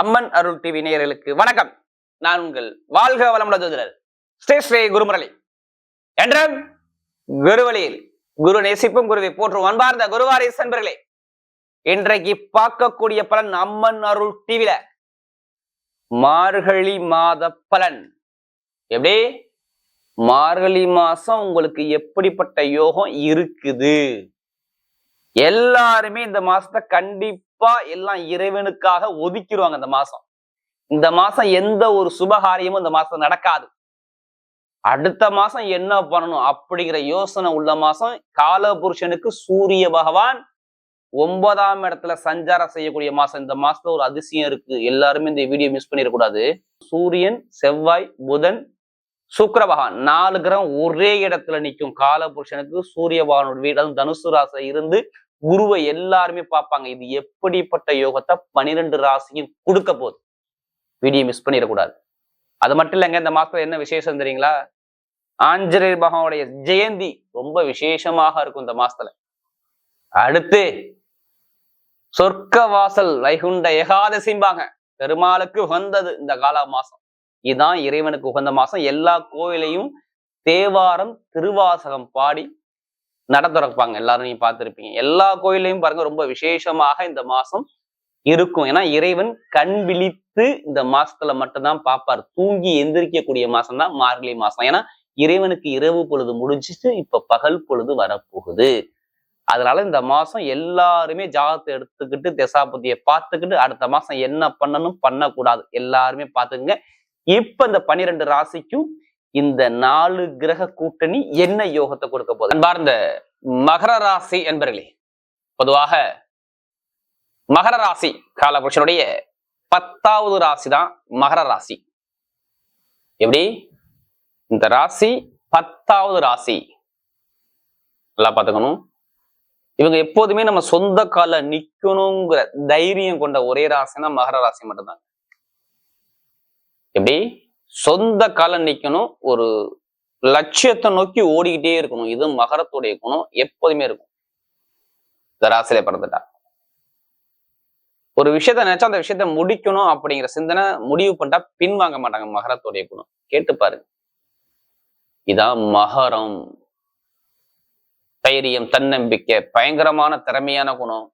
அம்மன் அருள் TV நேயர்களுக்கு வணக்கம். நான் உங்கள் வாழ்க வளமுள்ள ஜோதிடர் ஸ்ரீ ஸ்ரீ குருமுரளி. என்றும் குருவழியில் குரு நேசிப்பும் குருவை போற்றும் அன்பார்ந்த குருவாரி சென்பர்களே இன்றைக்கு பார்க்கக்கூடிய பலன் அம்மன் அருள் டிவில மார்கழி மாத பலன். எப்படி? மார்கழி மாசம் உங்களுக்கு எப்படிப்பட்ட யோகம் இருக்குது? எல்லாருமே இந்த மாசத்தை கண்டிப்பா எல்லாம் இறைவனுக்காக ஒதுக்கிடுவாங்க இந்த மாசம். இந்த மாசம் எந்த ஒரு சுபகாரியமும் இந்த மாசம் நடக்காது. அடுத்த மாசம் என்ன பண்ணணும் அப்படிங்கிற யோசனை உள்ள மாசம் கால புருஷனுக்கு சூரிய பகவான் ஒன்பதாம் இடத்துல சஞ்சாரம் செய்யக்கூடிய மாசம். இந்த மாசத்துல ஒரு அதிசயம் இருக்கு. எல்லாருமே இந்த வீடியோ மிஸ் பண்ணிடக்கூடாது. சூரியன் செவ்வாய் புதன் சுக்கர பகவான் நாலு கிரகம் ஒரே இடத்துல நிற்கும். கால புருஷனுக்கு சூரிய பகவானோட வீடு அதுவும் தனுசு ராசியில இருந்து குருவை எல்லாருமே பார்ப்பாங்க. இது எப்படிப்பட்ட யோகத்தை பனிரெண்டு ராசியும் கொடுக்க போகுது. வீடியோ மிஸ் பண்ணிடக்கூடாது. அது மட்டும் இல்லைங்க இந்த மாசத்துல என்ன விசேஷம் தெரியுங்களா? ஆஞ்சநேயர் பகவானுடைய ஜெயந்தி ரொம்ப விசேஷமாக இருக்கும் இந்த மாசத்துல. அடுத்து சொர்க்க வாசல் வைகுண்ட ஏகாதசிம்பாங்க. பெருமாளுக்கு உகந்தது இந்த கால மாசம். இதுதான் இறைவனுக்கு உகந்த மாசம். எல்லா கோயிலையும் தேவாரம் திருவாசகம் பாடி நட திறப்பாங்க. எல்லாரும் நீங்க பார்த்துருப்பீங்க. எல்லா கோயிலையும் பாருங்க ரொம்ப விசேஷமாக இந்த மாசம் இருக்கும். ஏன்னா இறைவன் கண் விழித்து இந்த மாசத்துல மட்டும்தான் பார்ப்பார். தூங்கி எந்திரிக்கக்கூடிய மாசம் தான் மார்கழி மாசம். ஏன்னா இறைவனுக்கு இரவு பொழுது முடிஞ்சிட்டு இப்ப பகல் பொழுது வரப்போகுது. அதனால இந்த மாசம் எல்லாருமே ஜாகத்தை எடுத்துக்கிட்டு தசாபதியை பார்த்துக்கிட்டு அடுத்த மாசம் என்ன பண்ணணும் பண்ணக்கூடாது. எல்லாருமே பார்த்துக்குங்க. இப்ப இந்த பன்னிரெண்டு ராசிக்கும் இந்த நாலு கிரக கூட்டணி என்ன யோகத்தை கொடுக்க போகுது? அன்பார்ந்த மகர ராசி என்பர்களே பொதுவாக மகர ராசி காலபுருஷனுடைய பத்தாவது ராசி தான் மகர ராசி. எப்படி? இந்த ராசி பத்தாவது ராசி. நல்லா பார்த்துக்கணும். இவங்க எப்போதுமே நம்ம சொந்த கால நிக்கணுங்கிற தைரியம் கொண்ட ஒரே ராசினா மகர ராசி மட்டும்தான் எப்படி? சொந்த காலம் நிக்கணும் ஒரு லட்சியத்தை நோக்கி ஓடிக்கிட்டே இருக்கணும். இது மகரத்துடைய குணம் எப்போதுமே இருக்கும். இந்த ராசியில பிறந்துட்டா. ஒரு விஷயத்த நினைச்சா அந்த விஷயத்த முடிக்கணும் அப்படிங்கிற சிந்தனை முடிவு பண்ணிட்டா பின்வாங்க மாட்டாங்க மகரத்துடைய குணம். கேட்டு பாருங்க. இதான் மகரம். தைரியம் தன்னம்பிக்கை பயங்கரமான திறமையான குணம்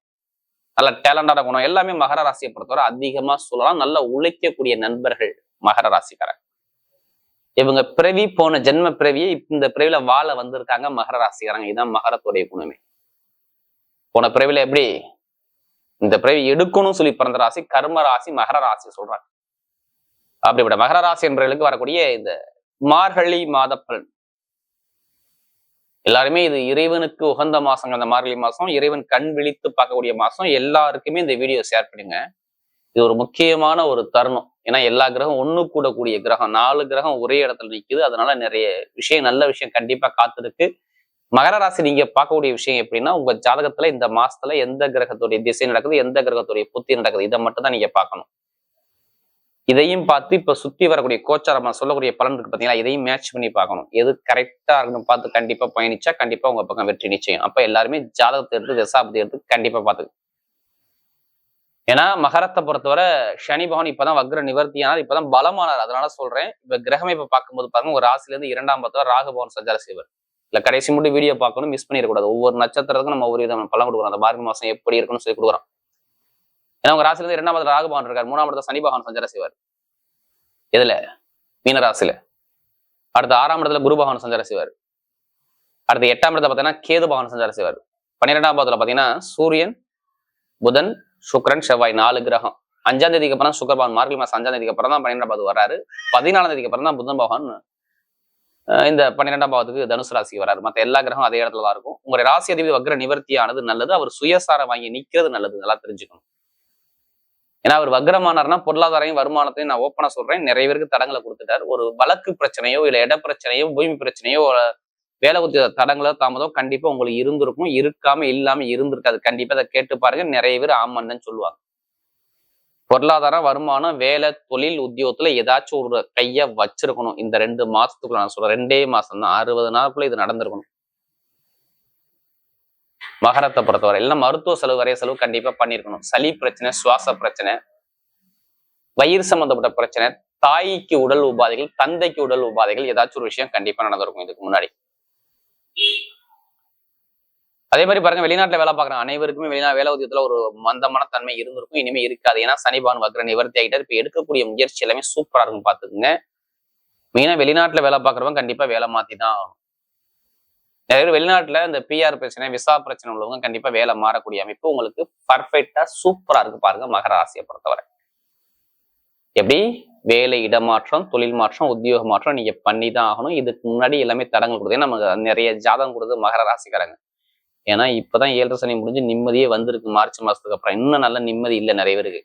நல்ல டேலண்டான குணம். எல்லாமே மகர ராசியை பொறுத்தவரை அதிகமா சொல்லலாம். நல்லா உழைக்கக்கூடிய நண்பர்கள் மகர ராசிக்காரன் இவங்க பிறவி போன ஜென்ம பிறவியை இந்த பிறவில வாழ வந்திருக்காங்க மகர ராசிக்காரங்க. இதுதான் மகரத்துடைய குணமே. போன பிறவில எப்படி? இந்த பிறவி எடுக்கணும்னு சொல்லி பிறந்த ராசி கர்ம ராசி மகர ராசி சொல்றாங்க. அப்படிப்பட்ட மகர ராசி என்பவர்களுக்கு வரக்கூடிய இந்த மார்கழி மாத பலன். எல்லாருமே இது இறைவனுக்கு உகந்த மாசங்க. அந்த மார்கழி மாசம் இறைவன் கண் விழித்து பார்க்கக்கூடிய மாசம். எல்லாருக்குமே இந்த வீடியோ ஷேர் பண்ணுங்க. இது ஒரு முக்கியமான ஒரு தருணம். ஏன்னா எல்லா கிரகம் ஒண்ணு கூடக்கூடிய கிரகம். நாலு கிரகம் ஒரே இடத்துல நிக்குது. அதனால நிறைய விஷயம் நல்ல விஷயம் கண்டிப்பா காத்திருக்கு. மகர ராசி நீங்க பார்க்கக்கூடிய விஷயம் எப்படின்னா உங்க ஜாதகத்துல இந்த மாசத்துல எந்த கிரகத்துடைய திசை நடக்குது எந்த கிரகத்துடைய புத்தி நடக்குது இதை மட்டும் தான் நீங்க பார்க்கணும். இதையும் பார்த்து இப்ப சுத்தி வரக்கூடிய கோச்சாரமா சொல்லக்கூடிய பலன் இருக்கு பாத்தீங்களா? இதையும் மேட்ச் பண்ணி பார்க்கணும். எது கரெக்டா இருக்குன்னு பார்த்து கண்டிப்பா பயணிச்சா கண்டிப்பா உங்க பக்கம் வெற்றி நிச்சயம். அப்ப எல்லாருமே ஜாதகத்தை எடுத்து தசாபதி எடுத்து கண்டிப்பா பார்த்து ஏன்னா மகரத்தை பொறுத்தவரை சனி பகவான் இப்பதான் வக்ர நிவர்த்தியானார் இப்பதான் பலமானார். அதனால சொல்றேன். இப்ப கிரகமே இப்ப பார்க்கும்போது பாருங்க ஒரு ராசில இருந்து இரண்டாம் பத்தவர் ராகு பவன் சஞ்சார செய்வர். இல்ல கடைசி மட்டும் வீடியோ பார்க்கணும் மிஸ் பண்ணிடக்கூடாது. ஒவ்வொரு நட்சத்திரத்துக்கும் நம்ம ஒரு விதமான பலன் கொடுக்குறோம். அந்த மார்கழி மாசம் எப்படி இருக்குன்னு சொல்லி கொடுக்குறோம். ஏன்னா உங்க ராசில இருந்து இரண்டாம் பதத்துல ராகு பவன் இருக்கார். மூணாம் இடத்துல சனி பகவான் சஞ்சார செய்வார். எதுல? மீன ராசியில. அடுத்த ஆறாம் இடத்துல குரு பகவான் சஞ்சார செய்வார். அடுத்து எட்டாம் இடத்துல பாத்தீங்கன்னா கேது பகவான் சஞ்சார செய்வார். பன்னிரெண்டாம் பாதத்துல பாத்தீங்கன்னா சூரியன் புதன் சுக்ரன் செவ்வாய் நாலு கிரகம். அஞ்சாம் தேதிக்கு அப்புறம் சுக்கரபவன் மார்கழி மாசம் அஞ்சாம் தேதிக்கு அப்புறம் தான் பன்னிரெண்டாம் பாவது வராரு பதினாலாம் தேதிக்கு அப்புறம் தான் புதன் பகவான் இந்த பன்னிரெண்டாம் பாவத்துக்கு தனுசு ராசிக்கு வராரு மற்ற எல்லா கிரகம் அதே இடத்துல தான் இருக்கும். உங்களுடைய ராசி அதிபதி வக்ர நிவர்த்தியானது நல்லது. அவர் சுயசாரம் வாங்கி நிற்கிறது நல்லது. நல்லா தெரிஞ்சுக்கணும். ஏன்னா அவர் வக்ரமானார்னா பொருளாதாரையும் வருமானத்தையும் நான் ஓப்பனா சொல்றேன். நிறைய பேருக்கு தடங்களை கொடுத்துட்டார். ஒரு வழக்கு பிரச்சனையோ இல்ல இட பிரச்சனையோ பூமி பிரச்சனையோ வேலை குத்தி தடங்களோ தாமதம் கண்டிப்பா உங்களுக்கு இருந்திருக்கும். இருக்காம இல்லாம இருந்திருக்காது. கண்டிப்பா அதை கேட்டு பாருங்க. நிறைய பேர் ஆமான்னு சொல்லுவாங்க. பொருளாதாரம் வருமானம் வேலை தொழில் உத்தியோகத்துல ஏதாச்சும் ஒரு கைய வச்சிருக்கணும். இந்த ரெண்டு மாசத்துக்குள்ள நான் சொல்றேன். ரெண்டே மாசம் தான். அறுபது நாளுக்குள்ள இது நடந்திருக்கணும். மகரத்தை பொறுத்தவரை. எல்லாம் மருத்துவ செலவு வரைய செலவு கண்டிப்பா பண்ணிருக்கணும். சளி பிரச்சனை சுவாச பிரச்சனை வயிறு சம்பந்தப்பட்ட பிரச்சனை தாய்க்கு உடல் உபாதைகள் தந்தைக்கு உடல் உபாதைகள் ஏதாச்சும் ஒரு விஷயம் கண்டிப்பா நடந்திருக்கும் இதுக்கு முன்னாடி. அதே மாதிரி பாருங்க வெளிநாட்டுல வேலை பார்க்குற அனைவருக்குமே வெளிநா வேலை உதயத்துல ஒரு மந்தமான தன்மை இருந்திருக்கும் இனிமே இருக்காது. ஏன்னா சனிபான் வக்ர நிவர்த்தி ஆகிட்டார் இப்ப எடுக்கக்கூடிய முயற்சி எல்லாமே சூப்பரா இருக்கும் பாத்துக்குங்க மெயினா வெளிநாட்டுல வேலை பார்க்குறவங்க கண்டிப்பா வேலை மாத்தி தான் ஆகணும். நிறைய பேர் வெளிநாட்டுல இந்த பிஆர் பிரச்சனை விசா பிரச்சனை உள்ளவங்க கண்டிப்பா வேலை மாறக்கூடிய அமைப்பு உங்களுக்கு பர்ஃபெக்டா சூப்பரா இருக்கு பாருங்க மகர ராசியை பொறுத்தவரை. எப்படி? வேலை இடமாற்றம் தொழில் மாற்றம் உத்தியோக மாற்றம் நீங்க பண்ணி தான் ஆகணும். இதுக்கு முன்னாடி எல்லாமே தடங்கள் கொடுத்து நமக்கு நிறைய ஜாதகம் கொடுத்து மகர ராசிக்காரங்க. ஏன்னா இப்பதான் ஏழரை சனி முடிஞ்சு நிம்மதியே வந்திருக்கு. மார்ச் மாசத்துக்கு அப்புறம் இன்னும் நல்ல நிம்மதி இல்லை நிறைய பேருக்கு.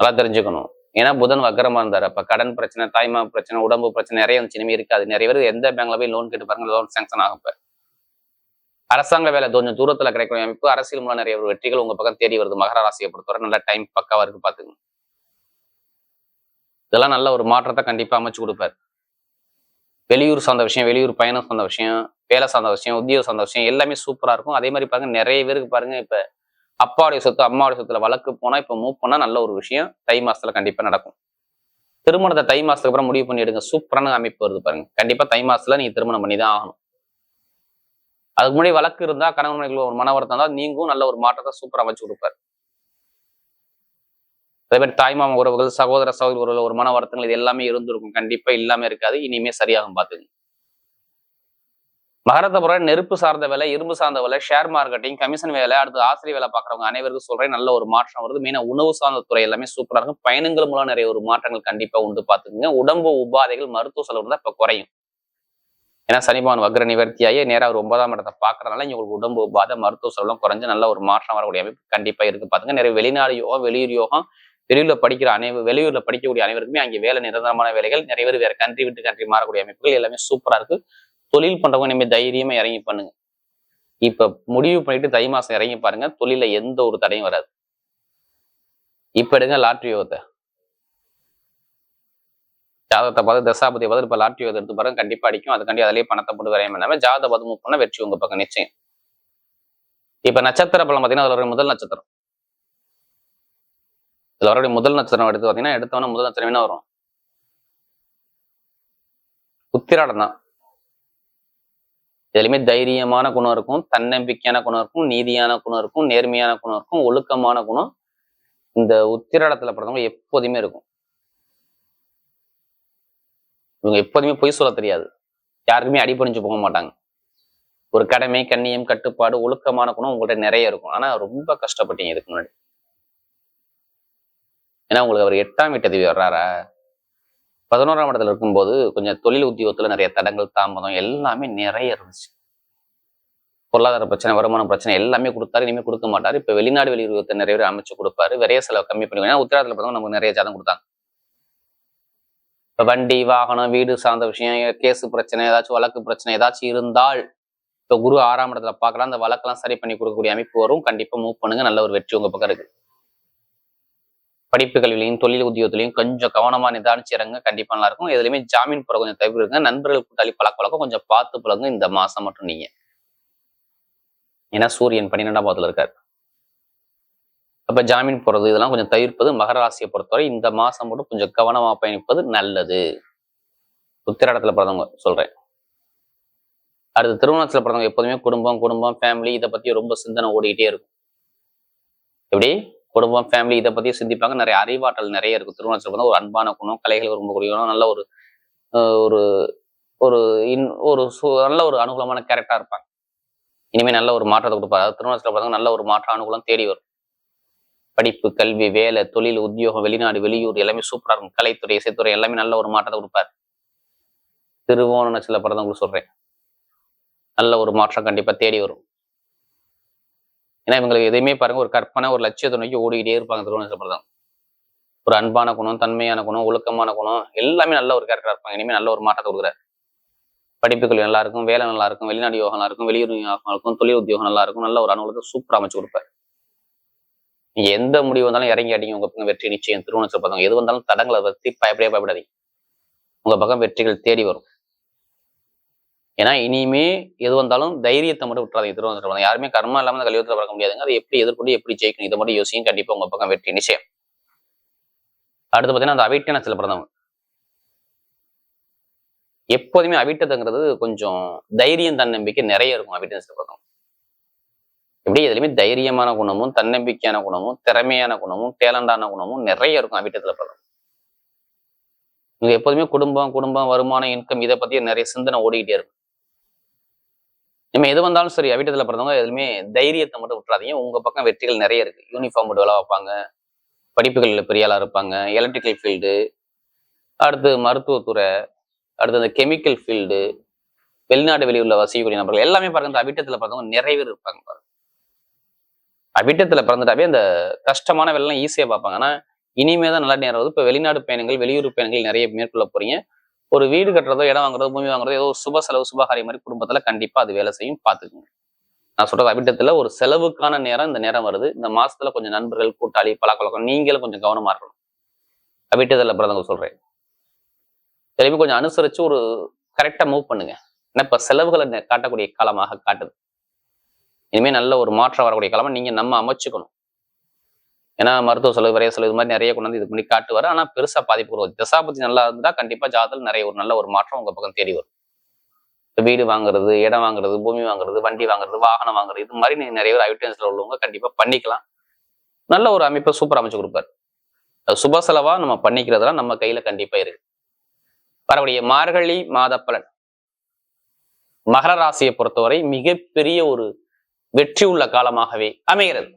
நல்லா தெரிஞ்சுக்கணும். ஏன்னா புதன் வக்கரமா இருந்தாரு. அப்ப கடன் பிரச்சனை தாய்மா பிரச்சனை உடம்பு பிரச்சனை நிறைய வந்து இனிமே இருக்காது. நிறைய பேர் எந்த பேங்க்ல போய் லோன் கேட்டு பாருங்க லோன் சாங்ஷன் ஆகும் இப்ப அரசாங்க வேலை கொஞ்சம் தூரத்துல கிடைக்கிற அமைப்பு. அரசியல் மூலம் நிறைய ஒரு வெற்றிகள் உங்க பக்கம் தேடி வருது. மகர ராசியை பொறுத்தவரை நல்ல டைம் பக்காவா இருக்கு பாத்துக்கணும் இதெல்லாம் நல்ல ஒரு மாற்றத்தை கண்டிப்பா அமைச்சு கொடுப்பாரு. வெளியூர் சார்ந்த விஷயம் வெளியூர் பயணம் சார்ந்த விஷயம் வேலை சார்ந்த விஷயம் உத்தியோக சார்ந்த விஷயம் எல்லாமே சூப்பரா இருக்கும். அதே மாதிரி பாருங்க நிறைய பேருக்கு பாருங்க இப்ப அப்பாவுடைய சொத்து அம்மாவுடைய சொத்துல வழக்கு போனா இப்ப மூவ் பண்ணால் நல்ல ஒரு விஷயம். தை மாசத்துல கண்டிப்பா நடக்கும். திருமணத்தை தை மாசத்துக்கு அப்புறம் முடிவு பண்ணி எடுங்க. சூப்பரான அமைப்பு வருது பாருங்க. கண்டிப்பா தை மாசத்துல நீங்க திருமணம் பண்ணி தான் ஆகணும். அதுக்கு முன்னாடி வழக்கு இருந்தா கணவன் ஒரு மன வருத்தம் இருந்தா நீங்களும் நல்ல ஒரு மாற்றத்தை சூப்பரா அமைச்சு கொடுப்பாரு. அதே மாதிரி தாய்மாம உறவுகள் சகோதர சகோதரி உறவுகள் ஒரு மன வருத்தங்கள் இது எல்லாமே இருந்திருக்கும். கண்டிப்பா இல்லாம இருக்காது. இனிமே சரியாகும் பாத்துங்க மகரத்தபுரம் நெருப்பு சார்ந்த வேலை இரும்பு சார்ந்த வேலை ஷேர் மார்க்கெட்டிங் கமிஷன் வேலை அடுத்து ஆசிரியர் வேலை பார்க்குறவங்க அனைவருக்கும் சொல்றேன் நல்ல ஒரு மாற்றம் வருது. மெயினா உணவு சார்ந்த துறை எல்லாமே சூப்பரா இருக்கும். பயணங்கள் மூலம் நிறைய ஒரு மாற்றங்கள் கண்டிப்பா உண்டு பார்த்துக்குங்க உடம்பு உபாதைகள் மருத்துவ செலவு தான் இப்ப குறையும். ஏன்னா சனிபவன் வக்ர நிவர்த்தியாகி நேரா ஒரு ஒன்பதாம் இடத்தை பார்க்கறதுனால உங்களுக்கு உடம்பு உபாதை மருத்துவ செலவுலாம் குறைஞ்சு நல்ல ஒரு மாற்றம் வரக்கூடிய அமைப்பு கண்டிப்பா இருக்கு பார்த்துங்க நிறைய வெளிநாடு யோகம் வெளியூர் யோகம் வெளியூர்ல படிக்கிற அனைவரும் வெளியூர்ல படிக்கக்கூடிய அனைவருக்குமே அங்கே வேலை நிரந்தரமான வேலைகள் நிறைய பேர் வேற கண்ட்ரி விட்டு கண்ட்ரி மாறக்கூடிய அமைப்புகள் எல்லாமே சூப்பரா இருக்கு. தொழில் பண்றவங்க இனிமேல் தைரியமா இறங்கி பண்ணுங்க. இப்ப முடிவு பண்ணிட்டு தை மாசம் இறங்கி பாருங்க தொழில எந்த ஒரு தடையும் வராது. இப்ப எடுங்க லாட்ரி யோகத்தை ஜாதகத்தை பார்த்து தசாபதியை பார்த்து இப்ப லாட்ரி யோகத்தை எடுத்து பாருங்க கண்டிப்பா அடிக்கும். அதுக்காண்டி அதிலேயே பணத்தை போட்டு வரையும் பண்ணாம ஜாதக பார்த்து மூவ் பண்ணா வெற்றி உங்க பக்கம் நிச்சயம். இப்ப நட்சத்திர பலம் பாத்தீங்கன்னா அதுல ஒரு முதல் நட்சத்திரம். இதுல வரக்கூடிய முதல் நட்சத்திரம் எடுத்து பாத்தீங்கன்னா எடுத்தவன முதல் நட்சத்திரம் என்ன வரும்? உத்திராடம் தான். இதுலையுமே தைரியமான குணம் இருக்கும் தன்னம்பிக்கையான குணம் இருக்கும் நீதியான குணம் இருக்கும் நேர்மையான குணம் இருக்கும் ஒழுக்கமான குணம். இந்த உத்திராடத்துல பிறந்தவங்க எப்போதுமே இருக்கும். இவங்க எப்போதுமே பொய் சொல்ல தெரியாது. யாருக்குமே அடிபணிஞ்சு போக மாட்டாங்க. ஒரு கடமை கண்ணியம் கட்டுப்பாடு ஒழுக்கமான குணம் உங்கள்கிட்ட நிறைய இருக்கும். ஆனா ரொம்ப கஷ்டப்பட்டீங்க இதுக்கு முன்னாடி. ஏன்னா உங்களுக்கு அவர் எட்டாம் வீட்டதிவி வர்றாரா? பதினோராம் இடத்துல இருக்கும்போது கொஞ்சம் தொழில் உத்தியோகத்துல நிறைய தடங்கள் தாமதம் எல்லாமே நிறைய இருந்துச்சு. பொருளாதார பிரச்சனை வருமான பிரச்சனை எல்லாமே கொடுத்தாரு. இனிமேல் கொடுக்க மாட்டாரு. இப்போ வெளிநாடு வெளியுறவத்தை நிறைய பேர் அமைச்சு கொடுப்பாரு. விரைய செலவு கம்மி பண்ணி ஏன்னா உத்திராடத்துல பார்த்தா நமக்கு நிறைய ஜாதம் கொடுத்தாங்க. இப்ப வண்டி வாகனம் வீடு சார்ந்த விஷயம் கேஸ் பிரச்சனை ஏதாச்சும் வழக்கு பிரச்சனை ஏதாச்சும் இருந்தால் இப்போ குரு ஆறாம் இடத்துல பார்க்கலாம். அந்த வழக்கெல்லாம் சரி பண்ணி கொடுக்கக்கூடிய அமைப்பு வரும். கண்டிப்பா மூவ் பண்ணுங்க. நல்ல ஒரு வெற்றி உங்க பக்கம் இருக்கு. படிப்பு தொழில் உத்தியோகத்திலையும் கொஞ்சம் கவனமா நிதானிச்சு இறங்க கண்டிப்பா நல்லா இருக்கும் எதுலையுமே ஜாமீன் போற கொஞ்சம் தவிர்க்க நண்பர்கள் கூட்டாளி பழக்க வழக்கம் கொஞ்சம் பார்த்து பழங்க இந்த மாசம் மட்டும் நீங்க. ஏன்னா சூரியன் பன்னிரெண்டாம் பாதத்துல இருக்காரு. அப்ப ஜாமீன் போறது இதெல்லாம் கொஞ்சம் தவிர்ப்பது மகர ராசியை பொறுத்தவரை இந்த மாசம் மட்டும் கொஞ்சம் கவனமா பயணிப்பது நல்லது. உத்திராடத்துல பிறந்தவங்க சொல்றேன். அடுத்து திருமணத்துல பிறந்தவங்க எப்போதுமே குடும்பம் குடும்பம் ஃபேமிலி இதை பத்தி ரொம்ப சிந்தனை ஓடிக்கிட்டே இருக்கும். எப்படி? குடும்பம் ஃபேமிலி இதை பற்றியும் சிந்திப்பாங்க. நிறைய அறிவாற்றல் நிறைய இருக்கும் திருமணத்துல பிறந்த ஒரு அன்பான குணம் கலைகள் ரொம்ப குணம் நல்ல ஒரு ஒரு ஒரு இன் ஒரு நல்ல ஒரு அனுகூலமான கேரக்டா இருப்பாங்க. இனிமேல் நல்ல ஒரு மாற்றத்தை கொடுப்பாரு திருவண்ணாச்சல பிறந்தவங்க நல்ல ஒரு மாற்ற அனுகூலம் தேடி வரும். படிப்பு கல்வி வேலை தொழில் உத்தியோகம் வெளிநாடு வெளியூர் எல்லாமே சூப்பராக இருக்கும். கலைத்துறை இசைத்துறை எல்லாமே நல்ல ஒரு மாற்றத்தை கொடுப்பாரு. திருவோண நட்சத்திர பிறந்தவங்களுக்கு சொல்றேன். நல்ல ஒரு மாற்றம் கண்டிப்பாக தேடி வரும். ஏன்னா இவங்களுக்கு எதையுமே பாருங்க ஒரு கற்பனை ஒரு லட்சியத்தை நோக்கி ஓடிக்கிட்டே இருப்பாங்க திருவண்ணாமலை பிறந்தவங்க ஒரு அன்பான குணம் தன்மையான குணம் ஒழுக்கமான குணம் எல்லாமே நல்ல ஒரு கேரக்டர் இருப்பாங்க. இனிமேல் நல்ல ஒரு மாற்றத்தை கொடுக்குறாரு. படிப்புகள் நல்லா இருக்கும் வேலை நல்லா இருக்கும் வெளிநாடு யோகம் நல்லா இருக்கும் வெளியூர் யோகம் இருக்கும் தொழில் உத்தியோகம் நல்லா இருக்கும் நல்ல ஒரு அனுபவத்தை சூப்பராக அமைச்சு கொடுப்பாரு. நீங்க எந்த முடிவு வந்தாலும் இறங்கி அடிங்க உங்க பக்கம் வெற்றி நிச்சயம். திருவண்ணாமலை பார்த்தவங்க எது வந்தாலும் தடங்களை பத்தி பயப்படவே பயப்படாதீங்க. உங்க பக்கம் வெற்றிகள் தேடி வரும். ஏன்னா இனிமே எது வந்தாலும் தைரியத்தை மட்டும் விட்டுறாதீங்க. திருவண்ணாமலை யாருமே கர்மா இல்லாம அந்த கலியுகத்தில் பறக்க முடியாதுங்க. அதை எப்படி எதிர்கொண்டு எப்படி ஜெயிக்கணும் இதை மட்டும் யோசிக்கும் கண்டிப்பாக உங்க பக்கம் வெற்றி நிச்சயம். அடுத்து பார்த்தீங்கன்னா அந்த அவிட்ட சில பிறந்தவங்க. எப்போதுமே அவிட்டதுங்கிறது கொஞ்சம் தைரியம் தன்னம்பிக்கை நிறைய இருக்கும் அவிட்ட சில பிறந்தவங்க எப்படி? எதுலையுமே தைரியமான குணமும் தன்னம்பிக்கையான குணமும் திறமையான குணமும் டேலண்டான குணமும் நிறைய இருக்கும் அவிட்டத்தில் பிறந்தவங்க இவங்க எப்போதுமே குடும்பம் குடும்பம் வருமானம் இன்கம் இதை பத்தி நிறைய சிந்தனை ஓடிக்கிட்டே இருக்கும். நம்ம எது வந்தாலும் சரி அவிட்டத்தில் பிறந்தவங்க எதுவுமே தைரியத்தை மட்டும் விட்டுறாதீங்க. உங்க பக்கம் வெற்றிகள் நிறைய இருக்குது யூனிஃபார்ம் போட்டு வேலை வைப்பாங்க. படிப்புகளில் பெரிய இருப்பாங்க. எலக்ட்ரிக்கல் ஃபீல்டு அடுத்து மருத்துவத்துறை அடுத்து அந்த கெமிக்கல் ஃபீல்டு வெளிநாடு வெளியூர்ல வசிக்கக்கூடிய நபர்கள் எல்லாமே பாருங்க இந்த அவிட்டத்தில் பிறந்தவங்க நிறைய பேர் இருப்பாங்க பாருங்க. அவிட்டத்தில் பிறந்துட்டாவே அந்த கஷ்டமான வேலைலாம் ஈஸியாக பார்ப்பாங்க. ஆனால் இனிமே தான் நல்ல நேரம் வருது இப்போ வெளிநாடு பயணங்கள் வெளியூர் பயணங்கள் நிறைய மேற்கொள்ள போறீங்க. ஒரு வீடு கட்டுறதோ இடம் வாங்குறதோ பூமி வாங்குறதோ ஏதோ சுப செலவு சுபகாரியம் மாதிரி குடும்பத்துல கண்டிப்பா அது வேலை செய்யும். பார்த்துக்குங்க நான் சொல்றது அவிட்டத்துல ஒரு செலவுக்கான நேரம் இந்த நேரம் வருது. இந்த மாசத்துல கொஞ்சம் நண்பர்கள் கூட்டாளி பழக்கவழக்கம் நீங்களும் கொஞ்சம் கவனமா இருக்கணும். அவிட்டத்துல பிறந்தவங்க சொல்றேன். எல்லாமே கொஞ்சம் அனுசரிச்சு ஒரு கரெக்டா மூவ் பண்ணுங்க. ஏன்னா இப்ப செலவுகளை காட்டக்கூடிய காலமாக காட்டுது. இனிமே நல்ல ஒரு மாற்றம் வரக்கூடிய காலமா நீங்க நம்ம அமைச்சுக்கணும். ஏன்னா மருத்துவ செலவு விரைய செலவு இது மாதிரி நிறைய கொண்டு வந்து இது பண்ணி காட்டுவார். ஆனா பெருசா பாதிப்பு வரும். தசாபதி நல்லா இருந்தா கண்டிப்பா ஜாதகம் நிறைய ஒரு நல்ல ஒரு மாற்றம் உங்க பக்கம் தேடி வரும். வீடு வாங்குறது இடம் வாங்குறது பூமி வாங்குறது வண்டி வாங்குறது வாகனம் வாங்குறது இது மாதிரி நீங்க நிறைய பேர் ஐட்டன்ஸ்ல உள்ளவங்க கண்டிப்பா பண்ணிக்கலாம். நல்ல ஒரு அமைப்பை சூப்பர் அமைச்சு கொடுப்பாரு. சுப செலவா நம்ம பண்ணிக்கிறதெல்லாம் நம்ம கையில கண்டிப்பா இருக்கு. வரக்கூடிய மார்கழி மாத பலன். மகர ராசியை பொறுத்தவரை மிகப்பெரிய ஒரு வெற்றி உள்ள காலமாகவே அமைகிறது.